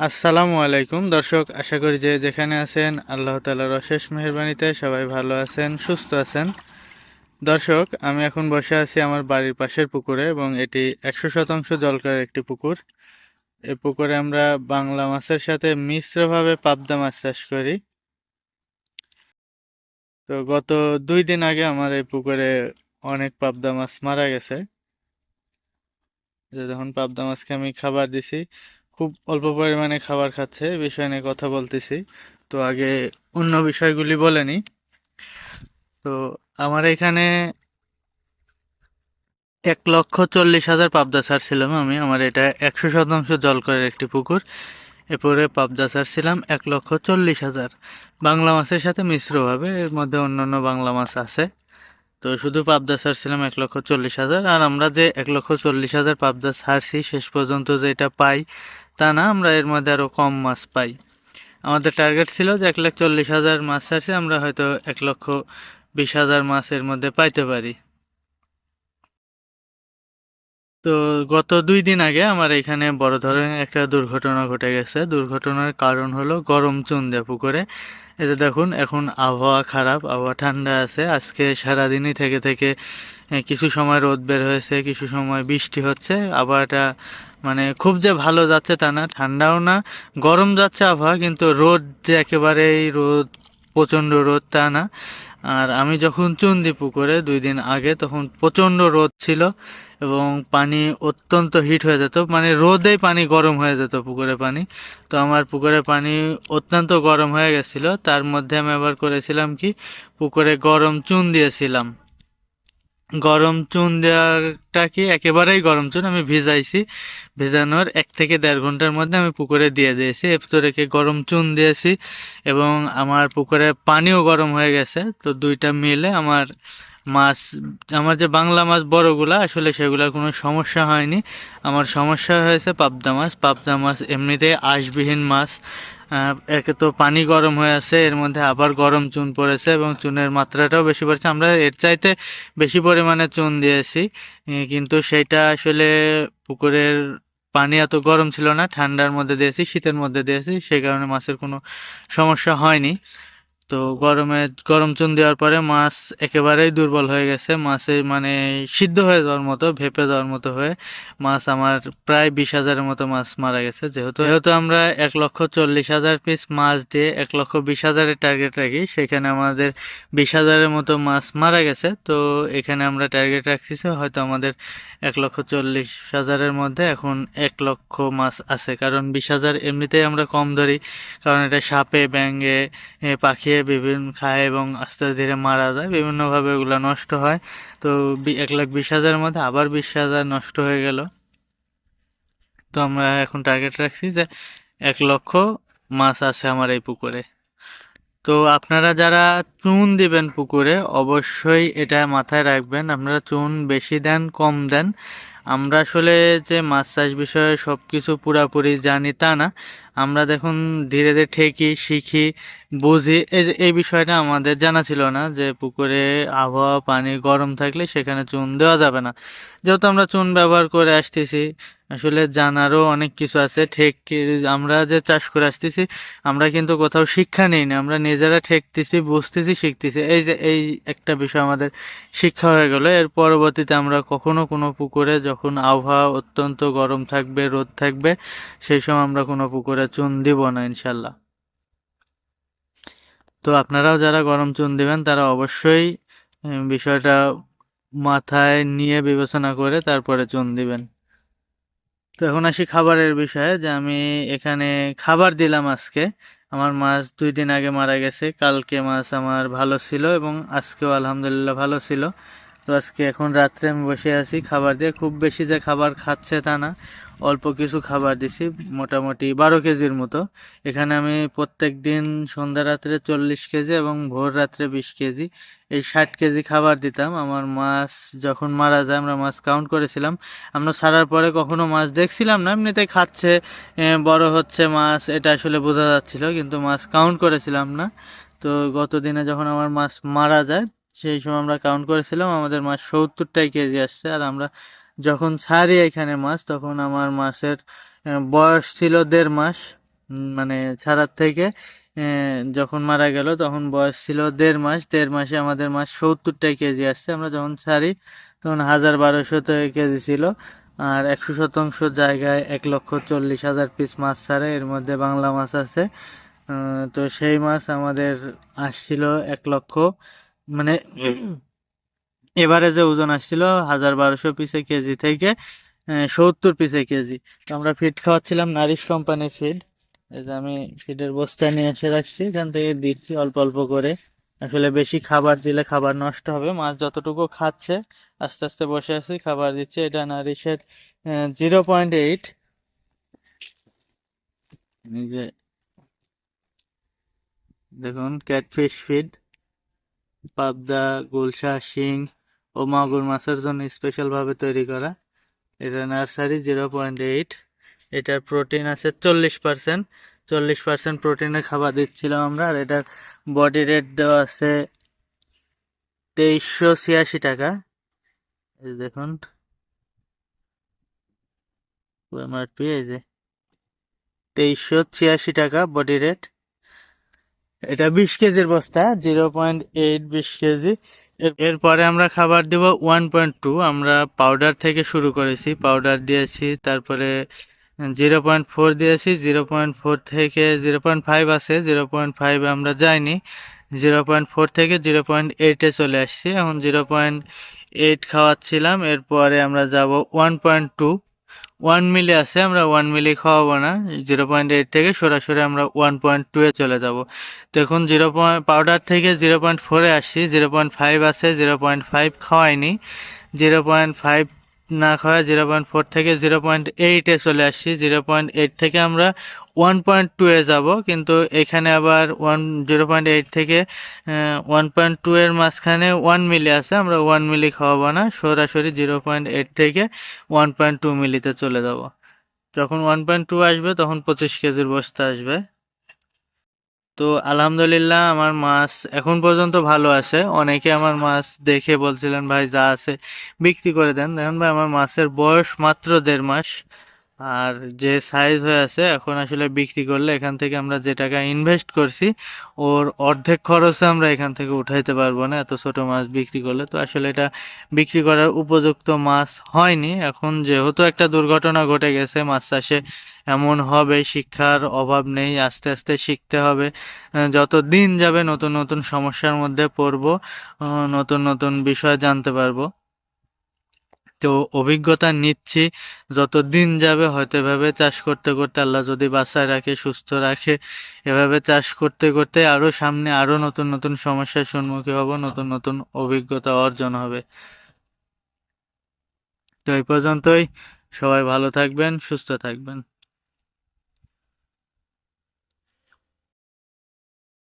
আসসালামু আলাইকুম। দর্শক, আশা করি যে যেখানে আছেন, আল্লাহ তালার অশেষ মেহরবানিতে সবাই ভালো আছেন, সুস্থ আছেন। দর্শক, আমি এখন বসে আছি আমার বাড়ির পাশের পুকুরে এবং এটি একশো শতাংশ জলকার একটি পুকুর। এই পুকুরে আমরা বাংলা মাছের সাথে মিশ্রভাবে পাবদা মাছ চাষ করি। তো গত দুই দিন আগে আমার এই পুকুরে অনেক পাবদা মাছ মারা গেছে। যখন পাবদা মাছকে আমি খাবার দিছি। খুব অল্প পরিমাণে খাবার খাচ্ছে বিষয় নিয়ে কথা বলতেছি। তো আগে অন্য বিষয়গুলি বলে নিই। তো আমার এখানে এক লক্ষ চল্লিশ হাজার পাবদা ছাড়ছিলাম আমি। আমার এটা একশো শতাংশ জলকরের একটি পুকুর। এরপরে পাবদা ছাড়ছিলাম এক লক্ষ চল্লিশ হাজার। বাংলা মাছের সাথে মিশ্রভাবে, এর মধ্যে অন্যান্য বাংলা মাছ আছে। তো শুধু পাবদা ছাড়ছিলাম এক লক্ষ চল্লিশ হাজার। আর আমরা যে এক লক্ষ চল্লিশ হাজার পাবদা ছাড়ছি শেষ পর্যন্ত যে এটা পাই তা না, আমরা এর মধ্যে আরও কম মাছ পাই। আমাদের টার্গেট ছিল যে এক লাখ চল্লিশ হাজার মাছ ছাড়ছি আমরা হয়তো এক লক্ষ বিশ হাজার মাছ এর মধ্যে পাইতে পারি। তো গত দুই দিন আগে আমার এখানে বড় ধরনের একটা দুর্ঘটনা ঘটে গেছে। দুর্ঘটনার কারণ হলো গরম চুন দেওয়া পুকুরে এতে দেখুন, এখন আবহাওয়া খারাপ, আবহাওয়া ঠান্ডা আছে। আজকে সারাদিনই থেকে থেকে কিছু সময় রোদ বের হয়েছে, কিছু সময় বৃষ্টি হচ্ছে। আবহাওয়াটা মানে খুব যে ভালো যাচ্ছে তা না, ঠান্ডাও না, গরম যাচ্ছে আবহাওয়া, কিন্তু রোদ যে একেবারেই রোদ, প্রচণ্ড রোদ তা না। আর আমি যখন চুন দিই পুকুরে দুই দিন আগে তখন প্রচণ্ড রোদ ছিল এবং পানি অত্যন্ত হিট হয়ে যেত মানে রোদেই পানি গরম হয়ে যেত পুকুরে পানি। তো আমার পুকুরে পানি অত্যন্ত গরম হয়ে গেছিল, তার মধ্যে আমি আবার করেছিলাম কি, পুকুরে গরম চুন দিয়েছিলাম। গরম চুন দেওয়াটা কি একেবারেই গরম চুন? আমি ভিজাইছি। ভেজানোর এক থেকে দেড় ঘণ্টার মধ্যে আমি পুকুরে দিয়ে দিয়েছি। এরপর রেখে গরম চুন দিয়েছি এবং আমার পুকুরে পানিও গরম হয়ে গেছে। তো দুইটা মিলে আমার মাছ, আমার যে বাংলা মাছ বড়গুলা, আসলে সেগুলোর কোনো সমস্যা হয়নি। আমার সমস্যা হয়েছে পাবদা মাছ। পাবদা মাছ এমনিতেই আঁশবিহীন মাছ। একে তো পানি গরম হয়ে আছে, এর মধ্যে আবার গরম চুন পড়েছে এবং চুনের মাত্রাটাও বেশি পড়েছে আমরা এর চাইতে বেশি পরিমাণে চুন দিয়েছি কিন্তু সেটা আসলে পুকুরের পানি এত গরম ছিল না, ঠান্ডার মধ্যে দিয়েছি, শীতের মধ্যে দিয়েছি সেই কারণে মাছের কোনো সমস্যা হয়নি। তো গরমে গরম চুন দেওয়ার পরে মাছ একেবারেই দুর্বল হয়ে গেছে। মাছে মানে সিদ্ধ হয়ে যাওয়ার মতো ভেপে যাওয়ার মতো হয়ে মাছ আমার প্রায় বিশ হাজারের মতো মাছ মারা গেছে। যেহেতু যেহেতু আমরা এক লক্ষ চল্লিশ হাজার পিস মাছ দিয়ে এক লক্ষ বিশ হাজারের টার্গেট রাখি সেখানে আমাদের বিশ হাজারের মতো মাছ মারা গেছে। তো এখানে আমরা টার্গেট রাখছি হয়তো আমাদের এক লক্ষ চল্লিশ হাজারের মধ্যে এখন এক লক্ষ মাছ আছে। কারণ বিশ হাজার এমনিতেই আমরা কম ধরি কারণ এটা সাপে ব্যাঙে এ, পাখিয়ে বিভিন্ন খায় এবং আস্তে ধীরে মারা যায়। বিভিন্নভাবে ওগুলো নষ্ট হয়। তো এক লাখ বিশ হাজারের মধ্যে আবার বিশ হাজার নষ্ট হয়ে গেল। তো আমরা এখন টার্গেট রাখছি যে এক লক্ষ মাছ আছে আমার এই পুকুরে। তো আপনারা যারা চুন দিবেন পুকুরে, অবশ্যই এটা মাথায় রাখবেন। আপনারা চুন বেশি দেন, কম দেন। আমরা আসলে যে মাছ চাষ বিষয়ে সব কিছু পুরাপুরি জানি তা না। আমরা দেখুন ধীরে ধীরে ঠেকি, শিখি, বুঝি। এই বিষয়টা আমাদের জানা ছিল না যে পুকুরে আবহাওয়া, পানি গরম থাকলে সেখানে চুন দেওয়া যাবে না। যেহেতু আমরা চুন ব্যবহার করে আসতেছি, আসলে জানারও অনেক কিছু আছে। ঠেক, আমরা যে চাষ করে আসতেছি, আমরা কিন্তু কোথাও শিক্ষা নেই না। আমরা নিজেরা ঠেকতেছি, বুঝতেছি, শিখতেছি। এই যে, এই একটা বিষয় আমাদের শিক্ষা হয়ে গেল। এর পরবর্তীতে আমরা কখনো কোনো পুকুরে যখন আবহাওয়া অত্যন্ত গরম থাকবে, রোদ থাকবে, সেই সময় আমরা কোনো পুকুরে চুন দিব না, ইনশাল্লাহ। তো আপনারাও যারা গরম চুন দিবেন, তারা অবশ্যই বিষয়টা মাথায় নিয়ে বিবেচনা করে তারপরে চুন দিবেন। তো এখন আসি খাবারের বিষয়ে, যে আমি এখানে খাবার দিলাম আজকে। আমার মাছ দুই দিন আগে মারা গেছে। কালকে মাছ আমার ভালো ছিল এবং আজকেও আলহামদুলিল্লাহ ভালো ছিল। তো আজকে এখন রাত্রে আমি বসে আছি খাবার দিয়ে। খুব বেশি যে খাবার খাচ্ছে তা না। অল্প কিছু খাবার দিছি, মোটামুটি বারো কেজির মতো। এখানে আমি প্রত্যেক দিন সন্ধ্যা রাত্রে চল্লিশ কেজি এবং ভোর রাত্রে বিশ কেজি। এই ষাট কেজি খাবার দিতাম। আমার মাছ যখন মারা যায়, আমরা মাছ কাউন্ট করেছিলাম। আমরা ছাড়ার পরে কখনো মাছ দেখছিলাম না। এমনিতে খাচ্ছে বড় হচ্ছে মাছ, এটা আসলে বোঝা যাচ্ছিল, কিন্তু মাছ কাউন্ট করেছিলাম না। তো গত দিনে যখন আমার মাছ মারা যায়, সেই সময় আমরা কাউন্ট করেছিলাম, আমাদের মাছ সত্তরটাই কেজি আসছে। আর আমরা যখন ছাড়ি এখানে মাছ, তখন আমার মাছের বয়স ছিল দেড় মাস মানে ছাড়ার থেকে যখন মারা গেল তখন বয়স ছিল দেড় মাস, দেড় মাসে আমাদের মাছ সত্তরটা কেজি আসছে। আমরা যখন ছাড়ি তখন হাজার বারোশো কেজি ছিল, আর একশো শতাংশ জায়গায় এক লক্ষ চল্লিশ হাজার পিস মাছ ছাড়ে, এর মধ্যে বাংলা মাছ আছে। তো সেই মাছ আমাদের আসছিল এক লক্ষ মানে এবারে যে ওজন আসছিল হাজার বারোশো পিসে কেজি থেকে সত্তর পিসে কেজি। তো আমরা ফিড খাওয়াচ্ছিলাম নারিশ কোম্পানির ফিড এই যে আমি ফিডের বস্তা নিয়ে এসে রাখছি, এখান থেকে দিচ্ছি অল্প অল্প করে। আসলে বেশি খাবার দিলে খাবার নষ্ট হবে, মাছ যতটুকু খাচ্ছে, আস্তে আস্তে বসে আছি, খাবার দিচ্ছে। এটা নারিশের জিরো পয়েন্ট এইট। এই যে দেখুন, ক্যাটফিশ ফিড পাবদা, গুলশা, শিং ও মাগুর মাছের জন্য স্পেশাল ভাবে তৈরি করা। এটা নার্সারি জিরো পয়েন্ট এইট এটার প্রোটিন আছে চল্লিশ পার্সেন্ট চল্লিশ পার্সেন্ট প্রোটিনের খাবার দিচ্ছিলাম আমরা, আর এটার বডি রেট দেওয়া আছে তেইশশো ছিয়াশি টাকা। দেখুন। এমআরপি এই যে। তেইশশো ছিয়াশি টাকা বডি রেট এটা বিশ কেজির বস্তা জিরো পয়েন্ট এইট বিশ কেজি। এরপরে আমরা খাবার দেব ওয়ান পয়েন্ট টু আমরা পাউডার থেকে শুরু করেছি পাউডার দিয়েছি, তারপরে জিরো পয়েন্ট ফোর দিয়েছি জিরো পয়েন্ট ফোর থেকে জিরো পয়েন্ট ফাইভ আছে জিরো পয়েন্ট ফাইভ আমরা যাইনি জিরো পয়েন্ট ফোর থেকে জিরো পয়েন্ট এইটে চলে আসছি, এখন জিরো পয়েন্ট এইট খাওয়াচ্ছিলাম, এরপরে আমরা যাব one point two one milli আছে, আমরা ওয়ান মিলি খাওয়াবো না। জিরো পয়েন্ট এইট থেকে সরাসরি আমরা ওয়ান পয়েন্ট টু এ চলে যাব। দেখুন জিরো পয়েন্ট পাউডার থেকে জিরো পয়েন্ট ফোরে আসছি। জিরো পয়েন্ট ফাইভ আছে জিরো পয়েন্ট ফাইভ খাওয়াইনি। জিরো পয়েন্ট ফাইভ না খাওয়া জিরো পয়েন্ট ফোর থেকে জিরো পয়েন্ট এইটে চলে আসছি। জিরো পয়েন্ট এইট থেকে আমরা ওয়ান পয়েন্ট টু এ যাব, কিন্তু এখানে আবার ওয়ান জিরো পয়েন্ট এইট থেকে ওয়ান পয়েন্ট টু এর মাঝখানে ওয়ান মিলি আছে, আমরা ওয়ান মিলি খাওয়াবো না, সরাসরি জিরো পয়েন্ট এইট থেকে ওয়ান পয়েন্ট টু মিলিতে চলে যাব। যখন ওয়ান পয়েন্ট টু আসবে, তখন পঁচিশ কেজির বস্তা আসবে। তো আলহামদুলিল্লাহ, আমার মাছ এখন পর্যন্ত ভালো আছে। অনেকে আমার মাছ দেখে বলছিলেন, ভাই যা আছে, বিক্রি করে দেন। দেখুন ভাই, আমার মাছের বয়স মাত্র দেড় মাস। আর যে সাইজ হয়ে আছে, এখন আসলে বিক্রি করলে এখান থেকে আমরা যে টাকা ইনভেস্ট করছি, ওর অর্ধেক খরচে আমরা এখান থেকে উঠাইতে পারব না। এত ছোট মাছ বিক্রি করলে তো আসলে এটা বিক্রি করার উপযুক্ত মাছ হয়নি। এখন যেহেতু একটা দুর্ঘটনা ঘটে গেছে, মাছ চাষে এমন হবে, শিক্ষার অভাব নেই, আস্তে আস্তে শিখতে হবে। যত দিন যাবে নতুন নতুন সমস্যার মধ্যে পড়ব নতুন নতুন বিষয় জানতে পারব। তো অভিজ্ঞতা নিচ্ছি। যত দিন যাবে হয়তো এভাবে চাষ করতে করতে আল্লাহ যদি বাঁচায় রাখে, সুস্থ রাখে, এভাবে চাষ করতে করতে আরও সামনে আরও নতুন নতুন সমস্যার সম্মুখীন হব, নতুন নতুন অভিজ্ঞতা অর্জন হবে। তো এই পর্যন্তই। সবাই ভালো থাকবেন, সুস্থ থাকবেন।